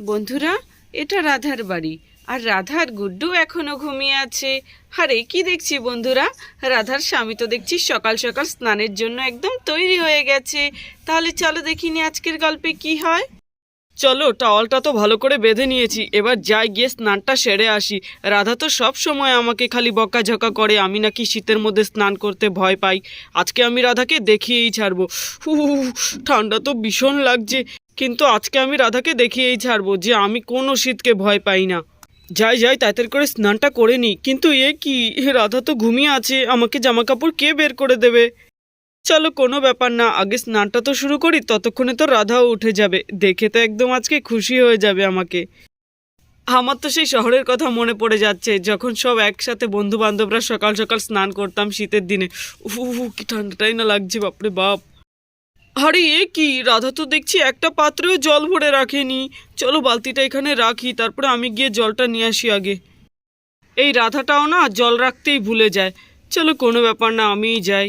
বন্ধুরা এটা রাধার বাড়ি। আর রাধার গুড্ডু এখনও ঘুমিয়ে আছে। আরে কি দেখছি বন্ধুরা? রাধার স্বামী তো দেখছি সকাল সকাল স্নানের জন্য একদম তৈরি হয়ে গেছে। তাহলে চলো দেখিনি আজকের গল্পে কি হয়? চলো টাওয়ালটা তো ভালো করে বেঁধে নিয়েছি। এবার যাই গিয়ে স্নানটা সেরে আসি। রাধা তো সব সময় আমাকে খালি বকাঝকা করে। আমি নাকি শীতের মধ্যে স্নান করতে ভয় পাই। আজকে আমি রাধাকে দেখিয়েই ছাড়বো। হু, ঠান্ডা তো ভীষণ লাগছে। কিন্তু আজকে আমি রাধাকে দেখিয়েই ছাড়বো যে আমি কোনো শীতকে ভয় পাই না। যাই যাই তাড়াতাড়ি করে স্নানটা করে নিই কিন্তু এ কি? রাধা তো ঘুমিয়ে আছে। আমাকে জামা কাপড় কে বের করে দেবে? চলো কোনো ব্যাপার না। আগে স্নানটা তো শুরু করি ততক্ষণে তো রাধাও উঠে যাবে। দেখে তো একদম আজকে খুশি হয়ে যাবে আমাকে। আমার তো সেই শহরের কথা মনে পড়ে যাচ্ছে। যখন সব একসাথে বন্ধু বান্ধবরা সকাল সকাল স্নান করতাম শীতের দিনে। উহু, কি ঠান্ডাটাই না লাগছে বাপরে বাপ। আরে এ কি? রাধা তো দেখছি একটা পাত্রেও জল ভরে রাখেনি। চলো বালতিটা এখানে রাখি, তারপরে আমি গিয়ে জলটা নিয়ে আসি আগে। এই রাধাটাও না জল রাখতেই ভুলে যায়। চলো কোনো ব্যাপার না, আমিই যাই।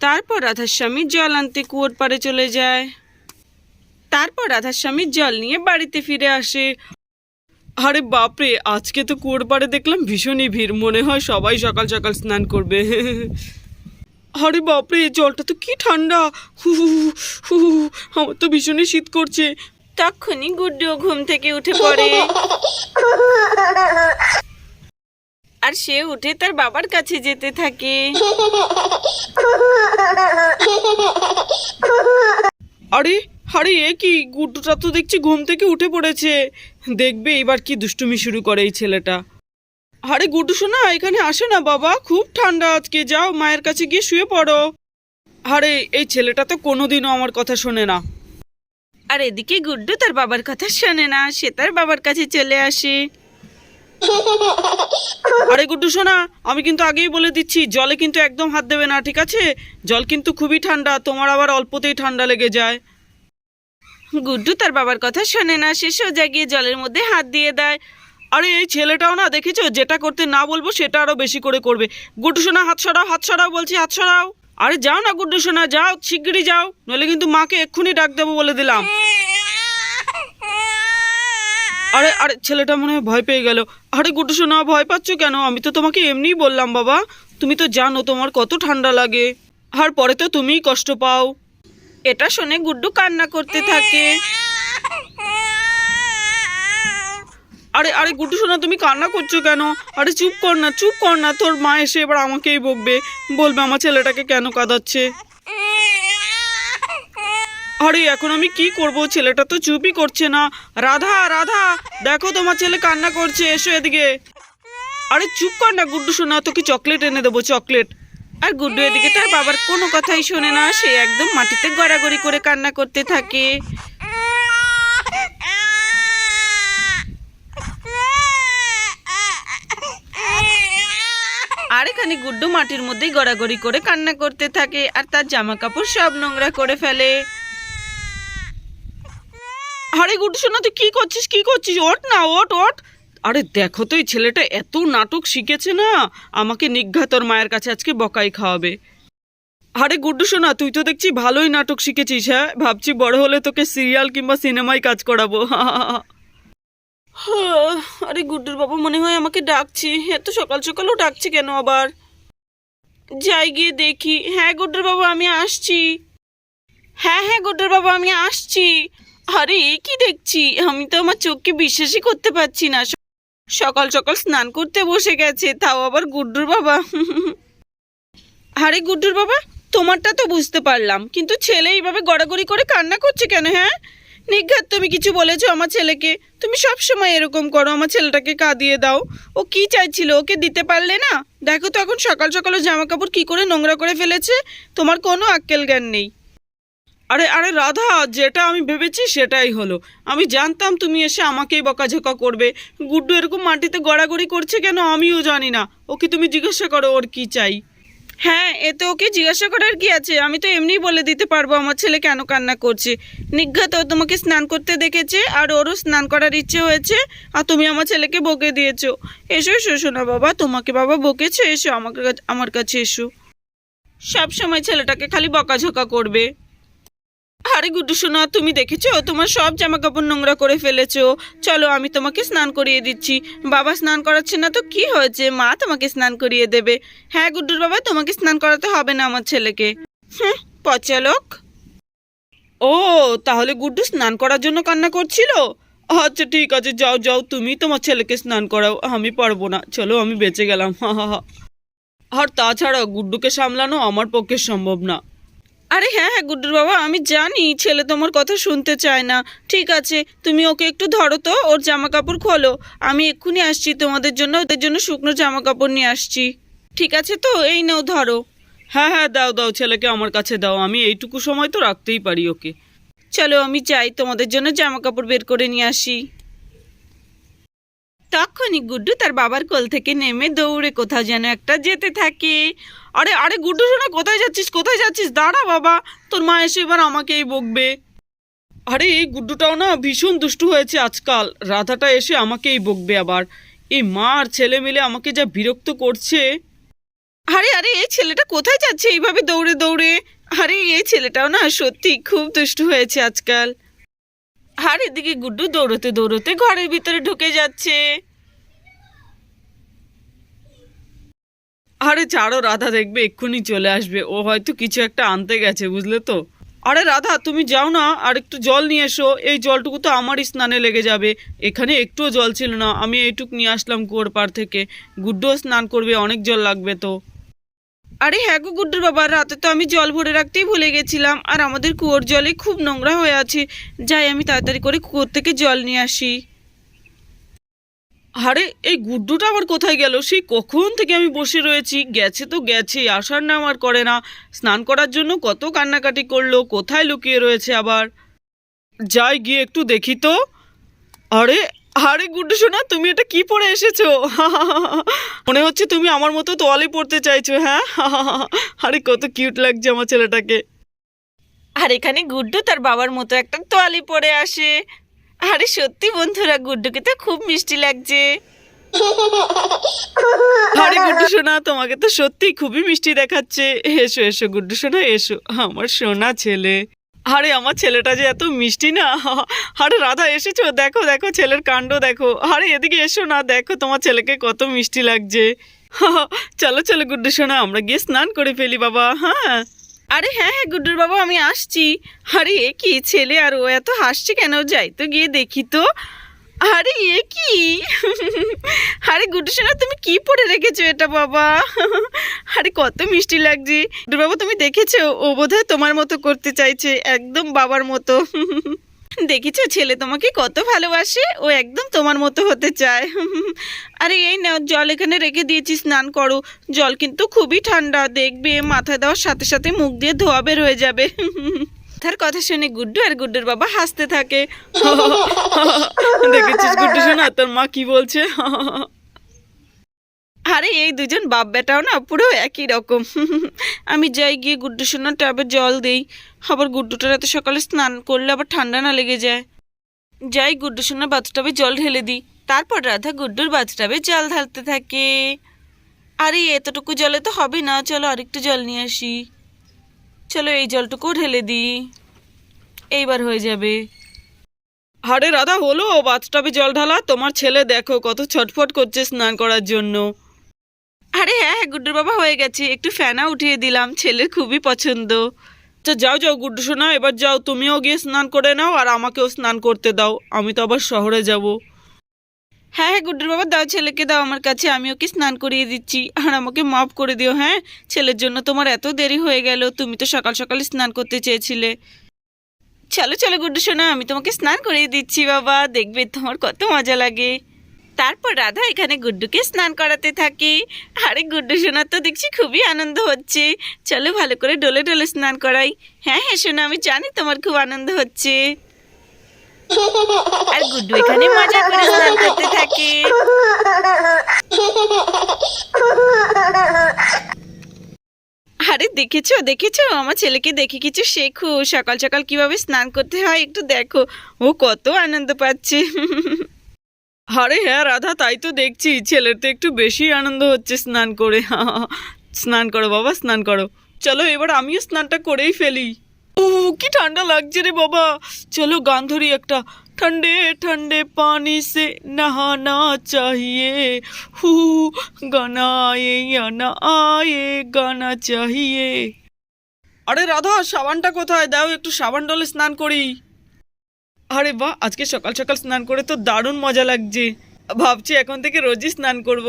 তারপর রাধার স্বামী জল আনতে কুয়োর পাড়ে চলে যায়। তারপর রাধার স্বামী জল নিয়ে বাড়িতে ফিরে আসে। আরে বাপরে, আজকে তো কুয়োর পাড়ে দেখলাম ভীষণই ভিড়। মনে হয় সবাই সকাল সকাল স্নান করবে। আরে বাপরে জলটা তো কি ঠান্ডা। হু হু হু, আমার তো ভীষণই শীত করছে। তখনই গুড্ডু ঘুম থেকে উঠে পড়ে। আর সে উঠে তার বাবার কাছে যেতে থাকে। আরে আরে এ কি? গুড্ডুটা তো দেখছি ঘুম থেকে উঠে পড়েছে। দেখবে এবার কি দুষ্টুমি শুরু করে এই ছেলেটা। আরে গুড্ডু শোনা এখানে আসে না বাবা, খুব ঠান্ডা আজকে, যাও, মায়ের কাছে গিয়ে শুয়ে পড়ো। আরে, এই ছেলেটা তো কোনোদিনও আমার কথা শোনে না। আর এদিকে গুড্ডু তার বাবার কথা শোনে না, সে তার বাবার কাছে চলে আসে। আরে গুড্ডু শোনা আমি কিন্তু আগেই বলে দিচ্ছি, জলে কিন্তু একদম হাত দেবে না, ঠিক আছে? জল কিন্তু খুবই ঠান্ডা, তোমার আবার অল্পতেই ঠান্ডা লেগে যায়। গুড্ডু তার বাবার কথা শোনে না, সে সোজা গিয়ে জলের মধ্যে হাত দিয়ে দেয়। আরে, এই ছেলেটাও না, দেখেছ? যেটা করতে না বলব, সেটা আরও বেশি করে করবে। গুড্ডু সোনা, হাত সরাও হাত সরাও বলছি, হাত সরাও। আরে, যাও না, গুড্ডু সোনা, যাও, শিগগিরই যাও। নইলে কিন্তু মাকে এক্ষুনি ডাক দেবো বলে দিলাম। আরে আরে, ছেলেটা মনে হয় ভয় পেয়ে গেল। আরে, গুড্ডু সোনা, ভয় পাচ্ছ কেন? আমি তো তোমাকে এমনিই বললাম, বাবা। তুমি তো জানো, তোমার কত ঠান্ডা লাগে। আর পরে তো তুমিই কষ্ট পাও। এটা শুনে গুড্ডু কান্না করতে থাকে। আরে আরে গুড্ডু সোনা, তুমি কান্না করছ কেন? আরে চুপ কর না, চুপ কর না, তোর মা এসে এবার আমাকেই বকবে। বলবে আমার ছেলেটাকে কেন কাঁদাচ্ছে? আরে, এখন আমি কি করব? ছেলেটা তো চুপই করছে না। রাধা রাধা, দেখো তোমার ছেলে কান্না করছে, এসো এদিকে। আরে, চুপ কর না গুড্ডু শোনা তোকে চকলেট এনে দেবো, চকলেট। আর গুড্ডু এদিকে তার বাবার কোনো কথাই শোনে না, সে একদম মাটিতে গড়াগড়ি করে কান্না করতে থাকে। আর এখানে গুড্ডু মাটির মধ্যেই গড়াগড়ি করে কান্না করতে থাকে আর তার জামা কাপড় সব নোংরা করে ফেলে। আরে গুড্ডু শোনা তুই কি করছিস? কি করছিস? ওট না ওট ওট আরে দেখো তো, এই ছেলেটা এত নাটক শিখেছে না? আমাকে নিঘা তোর মায়ের কাছে আজকে বকাই খাওয়াবে। আরে গুড্ডু শোনা তুই তো দেখছি ভালোই নাটক শিখেছিস হ্যাঁ? ভাবছি বড় হলে তোকে সিরিয়াল কিংবা সিনেমায় কাজ করাবো। আরে গুড্ডুর বাবা, মনে হয় আমাকে ডাকছি। এত সকাল সকালও ডাকছে কেন আবার? যাই গিয়ে দেখি। হ্যাঁ গুড্ডুর বাবা, আমি আসছি। হ্যাঁ হ্যাঁ গুড্ডুর বাবা, আমি আসছি। আরে কি দেখছি? আমি তো আমার চোখকে বিশ্বাসই করতে পারছি না। সকাল সকাল স্নান করতে বসে গেছে, তাও আবার গুড্ডুর বাবা। আরে গুড্ডুর বাবা, তোমারটা তো বুঝতে পারলাম, কিন্তু ছেলে এইভাবে গড়াগড়ি করে কান্না করছে কেন হ্যাঁ? নিঘাত তুমি কিছু বলেছ আমার ছেলেকে। তুমি সব সময় এরকম করো, আমার ছেলেটাকে কাঁদিয়ে দাও। ও কি চাইছিল, ওকে দিতে পারলে না? দেখো তো এখন সকাল সকাল জামা কাপড় কি করে নোংরা করে ফেলেছে, তোমার কোনো আক্কেল জ্ঞান নেই। আরে আরে রাধা, যেটা আমি ভেবেছি সেটাই হলো। আমি জানতাম তুমি এসে আমাকেই বকাঝকা করবে। গুড্ডু এরকম মাটিতে গড়াগড়ি করছে কেন আমিও জানি না। ওকে তুমি জিজ্ঞাসা করো ওর কি চাই। হ্যাঁ এতে ওকে জিজ্ঞাসা করার কি আছে? আমি তো এমনি বলে দিতে পারব, আমার ছেলে কেন কান্না করছে? ও তোমাকে স্নান করতে দেখেছে, আর ওরও স্নান করার ইচ্ছে হয়েছে, আর তুমি আমার ছেলেকে বকে দিয়েছ। এসো এসো শোনা বাবা, তোমাকে বাবা বকেছে, এসো, আমাকে আমার কাছে এসো। সব সময় ছেলেটাকে খালি বকাঝকা করবে। আরে গুড্ডু সোনা, তুমি দেখেছ? তোমার সব জামা কাপড় নোংরা করে ফেলেছো। চলো, আমি তোমাকে স্নান করিয়ে দিচ্ছি। বাবা স্নান করাচ্ছে না তো কি হয়েছে? মা তোমাকে স্নান করিয়ে দেবে। হ্যাঁ গুড্ডুর বাবা, তোমাকে স্নান করাতে হবে না আমার ছেলেকে। হুম পচালোক। ও, তাহলে গুড্ডু স্নান করার জন্য কান্না করছিল? আচ্ছা ঠিক আছে, যাও যাও, তুমি তোমার ছেলেকে স্নান করাও, আমি পারব না। চলো, আমি বেঁচে গেলাম, হা হা হা। আর তাছাড়া গুড্ডুকে সামলানো আমার পক্ষে সম্ভব না। আরে হ্যাঁ হ্যাঁ গুড্ডুর বাবা, আমি জানি, ছেলে তোমার কথা শুনতে চায় না। ঠিক আছে, তুমি ওকে একটু ধরো তো, ওর জামা কাপড় খোলো। আমি এক্ষুনি আসছি, তোমাদের জন্য, ওদের জন্য শুকনো জামা কাপড় নিয়ে আসছি। ঠিক আছে তো, এই নাও, ধরো। হ্যাঁ হ্যাঁ দাও দাও, ছেলেকে আমার কাছে দাও, আমি এইটুকু সময় তো রাখতেই পারি ওকে। চলো, আমি যাই, তোমাদের জন্য জামা কাপড় বের করে নিয়ে আসি। তখনই গুড্ডু তার বাবার কোল থেকে নেমে দৌড়ে কোথাও যেন একটা যেতে থাকে। আরে আরে গুড্ডু, শোনা, কোথায় যাচ্ছিস? কোথায় যাচ্ছিস? দাঁড়া বাবা, তোর মা এসে এবার আমাকেই বকবে। আরে, এই গুড্ডুটাও না ভীষণ দুষ্টু হয়েছে আজকাল। রাধাটা এসে আমাকেই বকবে আবার। এই মা আর ছেলে মিলে আমাকে যা বিরক্ত করছে। আরে আরে, এই ছেলেটা কোথায় যাচ্ছে এইভাবে দৌড়ে দৌড়ে? আরে, এই ছেলেটাও না সত্যি খুব দুষ্টু হয়েছে আজকাল। আর এদিকে গুড্ডু দৌড়তে দৌড়তে ঘরের ভিতরে ঢুকে যাচ্ছে। আরে ছাড়ো, রাধা দেখবে এক্ষুনি চলে আসবে। ও হয়তো কিছু একটা আনতে গেছে, বুঝলে তো? আরে রাধা, তুমি যাও না, আর একটু জল নিয়ে এসো। এই জলটুকু তো আমারই স্নানে লেগে যাবে। এখানে একটুও জল ছিল না, আমি এইটুক নিয়ে আসলাম কুয়োর পাড় থেকে। গুড্ডুও স্নান করবে, অনেক জল লাগবে তো। আরে হ্যাঁ গো গুড্ডুর বাবা, রাতে তো আমি জল ভরে রাখতেই ভুলে গেছিলাম। আর আমাদের কুয়োর জলে খুব নোংরা হয়ে আছে। যাই, আমি তাড়াতাড়ি করে কুয়োর থেকে জল নিয়ে আসি। আরে, এই গুড্ডুটা আবার কোথায় গেল? সেই কখন থেকে আমি বসে রয়েছি? গেছে তো গেছে, আসার নাম আর করে না। স্নান করার জন্য কত কান্নাকাটি করল, কোথায় লুকিয়ে রয়েছে আবার? যাই, গিয়ে একটু দেখি তো। আরে আরে গুড্ডু সোনা, তুমি এটা কি পরে এসেছ? মনে হচ্ছে তুমি আমার মতো তোয়ালে পড়তে চাইছো হ্যাঁ? আরে কত কিউট লাগছে আমার ছেলেটাকে। আর এখানে গুড্ডু তার বাবার মতো একটা তোয়ালি পরে আসে। আরে সত্যি বন্ধুরা, গুড্ডুকে তো খুব মিষ্টি লাগছে। আরে গুড্ডু সোনা, তোমাকে তো সত্যি খুবই মিষ্টি দেখাচ্ছে। এসো এসো, গুড্ডু সোনা, এসো। আমার সোনা ছেলে। আরে, আমার ছেলেটা যে এত মিষ্টি না। আরে, রাধা, এসেছ? দেখো দেখো, ছেলের কাণ্ড দেখো। আরে, এদিকে এসো না, দেখো, তোমার ছেলেকে কত মিষ্টি লাগছে। চলো চলো, গুড্ডু সোনা, আমরা গিয়ে স্নান করে ফেলি, বাবা হ্যাঁ? আরে হ্যাঁ হ্যাঁ গুড্ডুর বাবা, আমি আসছি। আরে কি ছেলে, আর ও এত হাসছে কেন? যাই তো গিয়ে দেখি তো। আরে, এ কি? আরে, গুড্ডু সোনা, তুমি কি পরে রেখেছো এটা বাবা? আরে, কত মিষ্টি লাগছে। বাবা তুমি দেখেছ? ও বোধহয় তোমার মতো করতে চাইছে, একদম বাবার মতো। দেখেছ, ছেলে তোমাকে কত ভালোবাসে? ও একদম তোমার মতো হতে চায়। আরে, এই নাও, জল এখানে রেখে দিয়েছি, স্নান করো। জল কিন্তু খুবই ঠান্ডা, দেখবে মাথায় দেওয়ার সাথে সাথে মুখ দিয়ে ধোয়া বের হয়ে যাবে। তার কথা শুনে গুড্ডু আর গুড্ডুর বাবা হাসতে থাকে। দেখেছিস গুড্ডু শোনা তোর মা কি বলছে? আরে, এই দুজন বাপ বেটাও না, পুরো একই রকম। আমি যাই গিয়ে গুড্ডু সোনার ট্যাবে জল দেই। আবার গুড্ডুটার এত সকালে স্নান করলে আবার ঠান্ডা না লেগে যায়। যাই গুড্ডু সোনার বাথটাবে জল ঢেলে দিই। তারপর রাধা গুড্ডুর বাথটাবে জল ঢালতে থাকে। আরে, এতটুকু জলে তো হবে না, চলো আরেকটু জল নিয়ে আসি। চলো এই জলটুকু ঢেলে দিই। এইবার হয়ে যাবে। আরে রাধা, হলো, বাথটাবে জল ঢালা, তোমার ছেলে দেখো কত ছটফট করছে স্নান করার জন্য। আরে হ্যাঁ হ্যাঁ গুড্ডুর বাবা হয়ে গেছে, একটু ফ্যানা উঠিয়ে দিলাম, ছেলের খুবই পছন্দ। আচ্ছা যাও যাও, গুড্ডু শোনা এবার যাও, তুমিও গিয়ে স্নান করে নাও, আর আমাকেও স্নান করতে দাও, আমি তো আবার শহরে যাব। হ্যাঁ হ্যাঁ গুড্ডুর বাবা, দাও ছেলেকে দাও আমার কাছে আমি ওকে স্নান করিয়ে দিচ্ছি। আর আমাকে মাফ করে দিও হ্যাঁ? ছেলের জন্য তোমার এত দেরি হয়ে গেল, তুমি তো সকাল সকাল স্নান করতে চেয়েছিলে। চলো চলো, গুড্ডু শোনা আমি তোমাকে স্নান করিয়ে দিচ্ছি বাবা, দেখবে তোমার কত মজা লাগে। তারপর রাধা এখানে গুড্ডুকে স্নান করাতে থাকে। আরে, গুড্ডু সোনার তো দেখছি খুবই আনন্দ হচ্ছে। চলো, ভালো করে ডলে ডলে স্নান করাই। হ্যাঁ হ্যাঁ সোনা, আমি জানি তোমার খুব আনন্দ হচ্ছে। আর গুড্ডু এখানে মজা করে স্নান করতে থাকে। আরে দেখেছ দেখেছ? আমার ছেলেকে দেখে কিছু শেখো। সকাল সকাল কীভাবে স্নান করতে হয় একটু দেখো। ও কত আনন্দ পাচ্ছে। আরে হ্যাঁ রাধা, তাই তো দেখছি। ছেলের তো একটু বেশি আনন্দ হচ্ছে স্নান করে। স্নান করো বাবা, স্নান করো। চলো এবার আমিও স্নানটা করেই ফেলি। ও, কি ঠান্ডা লাগছে রে বাবা। চলো গান ধরি একটা ঠান্ডে ঠান্ডে পানি সে নহানা চাহিয়ে। হু গানা আয়ে গানা আয়ে গানা চাহিয়ে। আরে রাধা, সাবানটা কোথায়? দাও, একটু সাবান ডলে স্নান করি। আরে বাহ, আজকে সকাল সকাল স্নান করে তো দারুণ মজা লাগছে। ভাবছি এখন থেকে রোজই স্নান করব।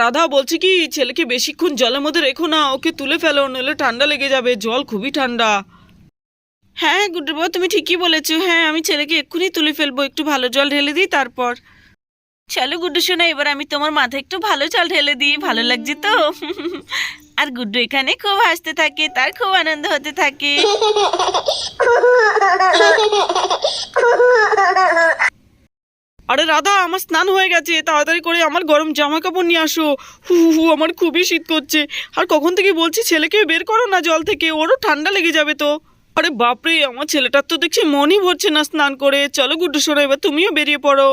রাধা, বলছি কি, ছেলেকে বেশিক্ষণ জলের মধ্যে রেখো না, ওকে তুলে ফেলো, নইলে ঠান্ডা লেগে যাবে, জল খুবই ঠান্ডা। হ্যাঁ গুড্ডু বাবা তুমি ঠিকই বলেছ। হ্যাঁ আমি ছেলেকে এক্ষুনি তুলে ফেলব একটু ভালো জল ঢেলে দিই তারপর। চলো গুড্ডু শোনা এবার আমি তোমার মাথায় একটু ভালো জল ঢেলে দিই ভালো লাগছে তো? আর গুড্ডু এখানে খুব হাসতে থাকে তার খুব আনন্দ হতে থাকে। আরে রাধা আমার স্নান হয়ে গেছে তাড়াতাড়ি করে আমার গরম জামা কাপড় নিয়ে আসো। হু হু, আমার খুবই শীত করছে। আর কখন থেকে বলছি ছেলেকে বের করো না জল থেকে ওরও ঠান্ডা লেগে যাবে তো। আরে বাপরে, আমার ছেলেটার তো দেখছি মনই ভরছে না স্নান করে। চলো গুড্ডু সোনা এবার তুমিও বেরিয়ে পড়ো।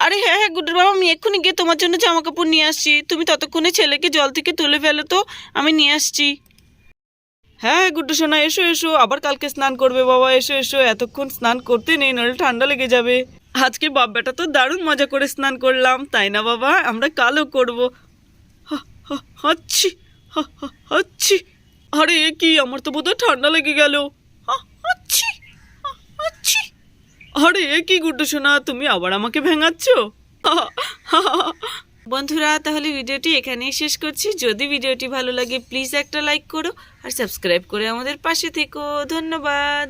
আরে হ্যাঁ হ্যাঁ গুড্ডুর বাবা আমি এক্ষুনি গিয়ে তোমার জন্য জামা কাপড় নিয়ে আসছি। তুমি ততক্ষণে ছেলেকে জল থেকে তুলে ফেলো তো, আমি নিয়ে আসছি। হ্যাঁ হ্যাঁ গুড্ডু সোনা এসো এসো, আবার কালকে স্নান করবে বাবা, এসো এসো, এতক্ষণ স্নান করতে নেই, নাহলে ঠান্ডা লেগে যাবে। আজকে বাপ বেটা তো দারুণ মজা করে স্নান করলাম, তাই না বাবা? আমরা কালও করব। হাচ্ছি হাচ্ছি আরে কি আমার তো বোধহয় ঠান্ডা লেগে গেল। আরে এ কি গুড্ডু সোনা তুমি আবার আমাকে ভেঙাচ্ছ? বন্ধুরা তাহলে ভিডিওটি এখানেই শেষ করছি। যদি ভিডিওটি ভালো লাগে প্লিজ একটা লাইক করো আর সাবস্ক্রাইব করে আমাদের পাশে থেকো। ধন্যবাদ।